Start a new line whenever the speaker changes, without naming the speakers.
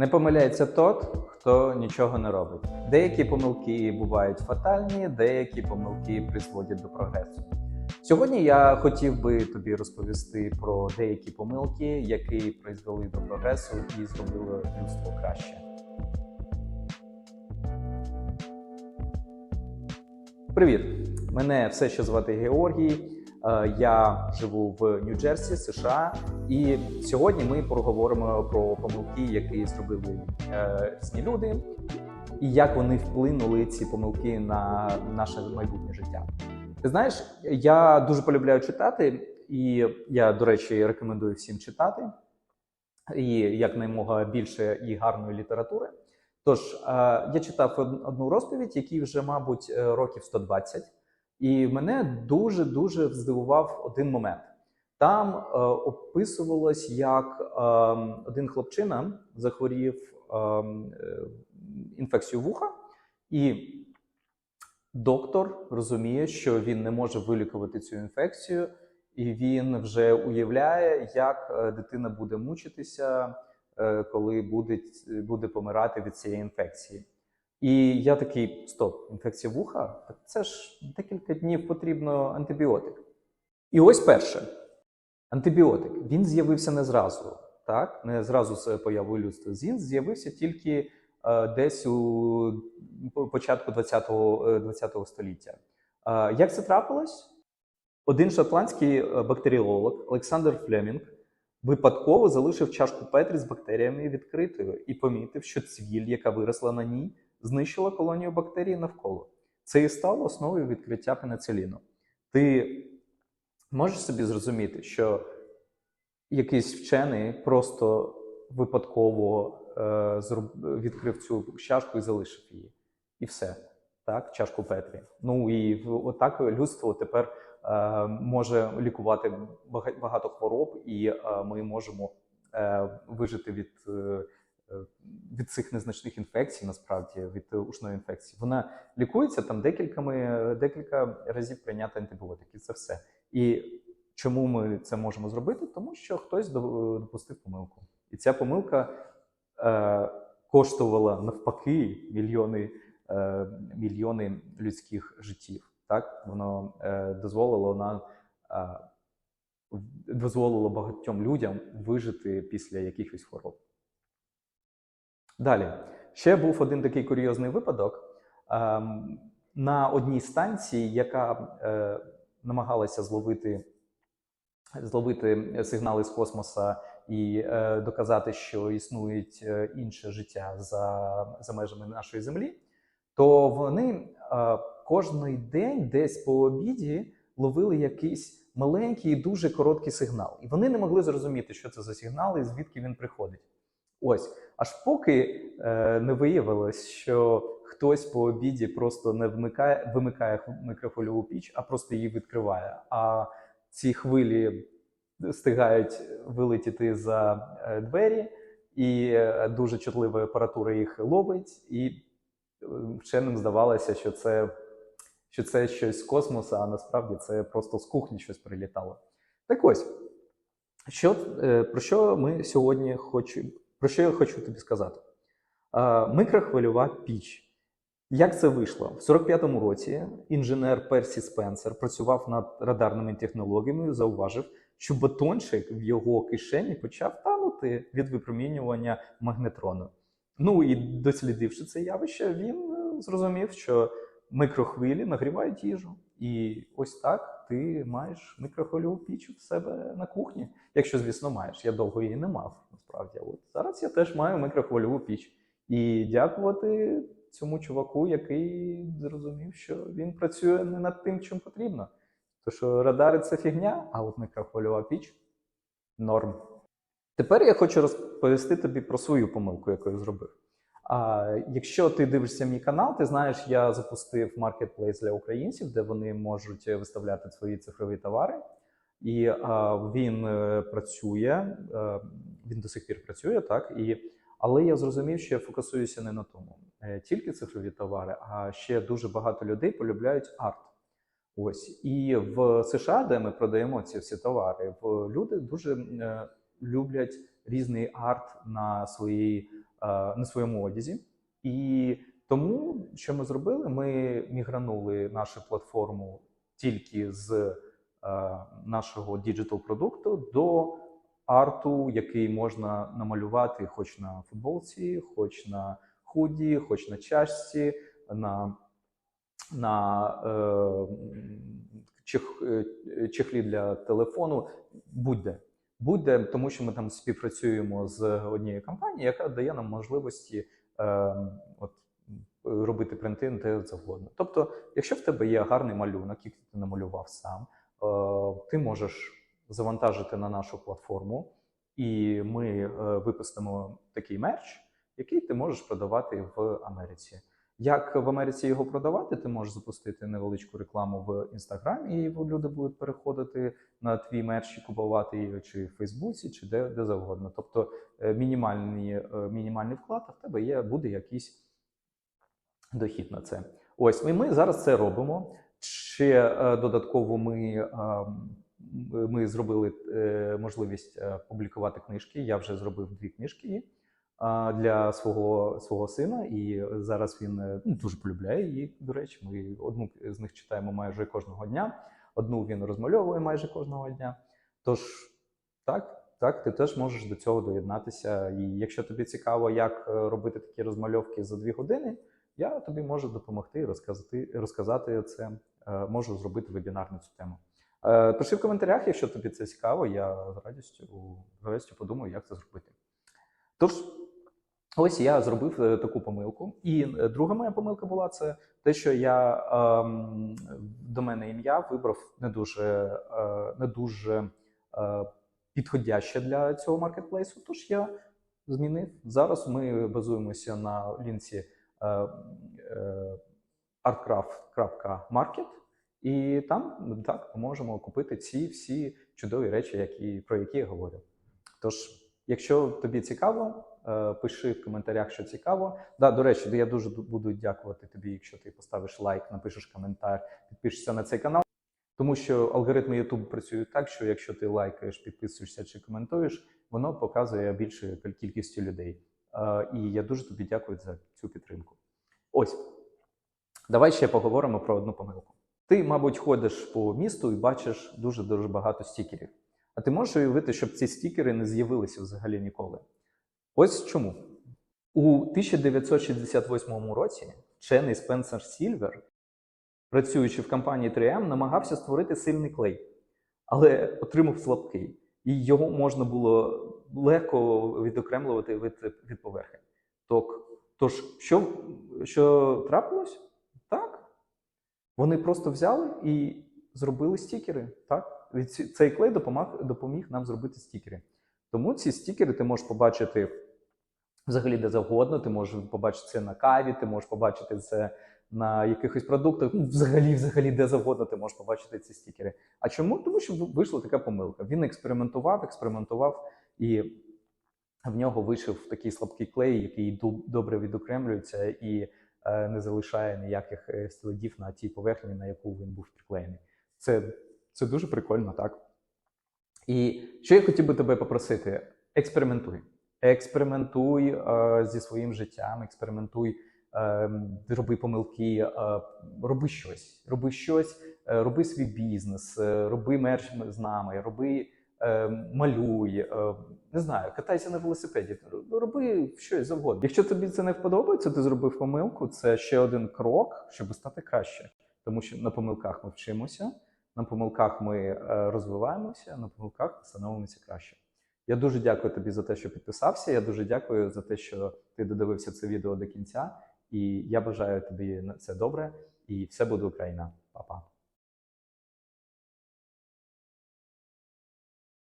Не помиляється тот, хто нічого не робить. Деякі помилки бувають фатальні, деякі помилки призводять до прогресу. Сьогодні я хотів би тобі розповісти про деякі помилки, які призвели до прогресу і зробили людство краще. Привіт! Мене все ще звати Георгій. Е, Я живу в Нью-Джерсі, США, і сьогодні ми поговоримо про помилки, які зробили е, різні люди, і як вони вплинули ці помилки на наше майбутнє життя. Ти знаєш, я дуже полюбляю читати, і я, до речі, рекомендую всім читати і якнаймога більше і гарної літератури. Тож, е, я читав одну розповідь, якій вже, мабуть, років 120, і мене дуже дуже здивував один момент. Там е, описувалось, як е, один хлопчина захворів е, е, інфекцією вуха, і доктор розуміє, що він не може вилікувати цю інфекцію, і він вже уявляє, як е, дитина буде мучитися, е, коли буде, буде помирати від цієї інфекції. І я такий: стоп, інфекція вуха? Це ж декілька днів потрібно антибіотик. І ось перше: антибіотик. Він з'явився не зразу, так? Не зразу з появою людства. Він з'явився тільки е, десь у початку 20-го, е, 20-го століття. Е, як це трапилось? Один шотландський е, бактеріолог Олександр Флемінг випадково залишив чашку Петрі з бактеріями відкритою і помітив, що цвіль, яка виросла на ній, знищила колонію бактерій навколо. Це і стало основою відкриття пенициліну. Ти можеш собі зрозуміти, що якийсь вчений просто випадково е, відкрив цю чашку і залишив її. І все. Так, чашку Петрі. Ну і отак людство тепер е, може лікувати багато хвороб, і е, ми можемо е, вижити від, е, від цих незначних інфекцій, насправді від е, ушної інфекції. Вона лікується там декількома, декілька разів прийняти антибіотики. Це все. І чому ми це можемо зробити? Тому що хтось допустив помилку. І ця помилка е, коштувала навпаки мільйони, е, мільйони людських життів. Так воно е, дозволило нам е, дозволило багатьом людям вижити після якихось хвороб. Далі ще був один такий курйозний випадок. Ем, на одній станції, яка е, намагалася зловити, зловити сигнали з космоса і е, доказати, що існує е, інше життя за, за межами нашої землі, то вони е, кожний день, десь по обіді, ловили якийсь маленький і дуже короткий сигнал. І вони не могли зрозуміти, що це за сигнал і звідки він приходить. Ось, аж поки е, не виявилось, що хтось по обіді просто не вмикає, вимикає микрохвильову піч, а просто її відкриває. А ці хвилі встигають вилетіти за е, двері, і е, дуже чутлива апаратура їх ловить. І вченим здавалося, що це, що це щось з космосу, а насправді це просто з кухні щось прилітало. Так ось, що, е, про що ми сьогодні хочу, про що я хочу тобі сказати? Е, Микрохвильова піч. Як це вийшло? В 45-му році інженер Персі Спенсер працював над радарними технологіями і зауважив, що батончик в його кишені почав танути від випромінювання магнетрону. Ну і дослідивши це явище, він е, зрозумів, що микрохвилі нагрівають їжу. І ось так ти маєш микрохвильову піч в себе на кухні. Якщо, звісно, маєш. Я довго її не мав, насправді. От зараз я теж маю микрохвильову піч. І дякувати цьому чуваку, який зрозумів, що він працює не над тим, чим потрібно. То що радари це фігня, а от микрохвильова піч норм. Тепер я хочу розповісти тобі про свою помилку, яку я зробив. А, якщо ти дивишся мій канал, ти знаєш, я запустив маркетплейс для українців, де вони можуть виставляти свої цифрові товари. І а, він е, працює, е, він до сих пір працює, так і але я зрозумів, що я фокусуюся не на тому, Е, тільки цифрові товари, а ще дуже багато людей полюбляють арт. Ось і в США, де ми продаємо ці всі товари, люди дуже е, люблять різний арт на своїй на своєму одязі. І тому, що ми зробили, ми мігранули нашу платформу тільки з е, нашого діджитал продукту до арту, який можна намалювати хоч на футболці, хоч на худі, хоч на чашці, на, на е, чих, е, чехлі для телефону, будь-де. Будь-де, тому що ми там співпрацюємо з однією компанією, яка дає нам можливості е, от, робити принти де завгодно. Тобто, якщо в тебе є гарний малюнок, який ти намалював сам, е, ти можеш завантажити на нашу платформу, і ми е, випустимо такий мерч, який ти можеш продавати в Америці. Як в Америці його продавати, ти можеш запустити невеличку рекламу в інстаграмі, і люди будуть переходити на твій мерч і купувати її чи в Фейсбуці, чи де, де завгодно. Тобто е, мінімальний, е, мінімальний вклад, а в тебе є, буде якийсь дохід на це. Ось і ми зараз це робимо. Ще додатково ми, ми зробили е, можливість е, публікувати книжки. Я вже зробив дві книжки е, для свого, свого сина, і зараз він ну, дуже полюбляє її. До речі, ми одну з них читаємо майже кожного дня, одну він розмальовує майже кожного дня. Тож, так, так, ти теж можеш до цього доєднатися. І якщо тобі цікаво, як робити такі розмальовки за дві години, я тобі можу допомогти розказати, розказати це. Можу зробити вебінар на цю тему. Е, Пиши в коментарях, якщо тобі це цікаво, я з радістю, з радістю подумаю, як це зробити. Тож, ось я зробив е, таку помилку. І е, друга моя помилка була це те, що я ем, до мене ім'я вибрав не дуже, е, не дуже е, підходяще для цього маркетплейсу. Тож я змінив. Зараз ми базуємося на лінці е, е, artcraft.market, і там так ми можемо купити ці всі чудові речі, які, про які я говорю. Тож, якщо тобі цікаво, е, пиши в коментарях, що цікаво. Да, до речі, я дуже буду дякувати тобі, якщо ти поставиш лайк, напишеш коментар, підпишешся на цей канал. Тому що алгоритми YouTube працюють так, що якщо ти лайкаєш, підписуєшся чи коментуєш, воно показує більше кількістю людей. Е, І я дуже тобі дякую за цю підтримку. Ось, давай ще поговоримо про одну помилку. Ти, мабуть, ходиш по місту і бачиш дуже дуже багато стікерів. А ти можеш уявити, щоб ці стікери не з'явилися взагалі ніколи? Ось чому. У 1968 році вчений Спенсер Сільвер, працюючи в компанії 3M, намагався створити сильний клей, але отримав слабкий, і його можна було легко відокремлювати від, від поверхні. Тож, що, що трапилось? Вони просто взяли і зробили стікери. Так? І Цей клей допомаг, допоміг нам зробити стікери. Тому ці стікери ти можеш побачити взагалі де завгодно. Ти можеш побачити це на каві, ти можеш побачити це на якихось продуктах. Ну, взагалі, взагалі, де завгодно ти можеш побачити ці стікери. А чому? Тому що вийшла така помилка. Він експериментував, експериментував, і в нього вийшов такий слабкий клей, який добре відокремлюється і не залишає ніяких е, слідів на тій поверхні, на яку він був приклеєний. Це, це дуже прикольно, так? І що я хотів би тебе попросити: експериментуй. Експериментуй е, зі своїм життям, експериментуй, е, роби помилки, е, роби щось. Роби щось, е, роби свій бізнес, е, роби мерч з нами, роби, е, малюй, е, не знаю, катайся на велосипеді, роби щось завгодно. Якщо тобі це не вподобається, ти зробив помилку. Це ще один крок, щоб стати краще. Тому що на помилках ми вчимося, на помилках ми е, розвиваємося, на помилках становимося краще. Я дуже дякую тобі за те, що підписався. Я дуже дякую за те, що ти додивився це відео до кінця. І я бажаю тобі на це добре. І все буде Україна. Па-па.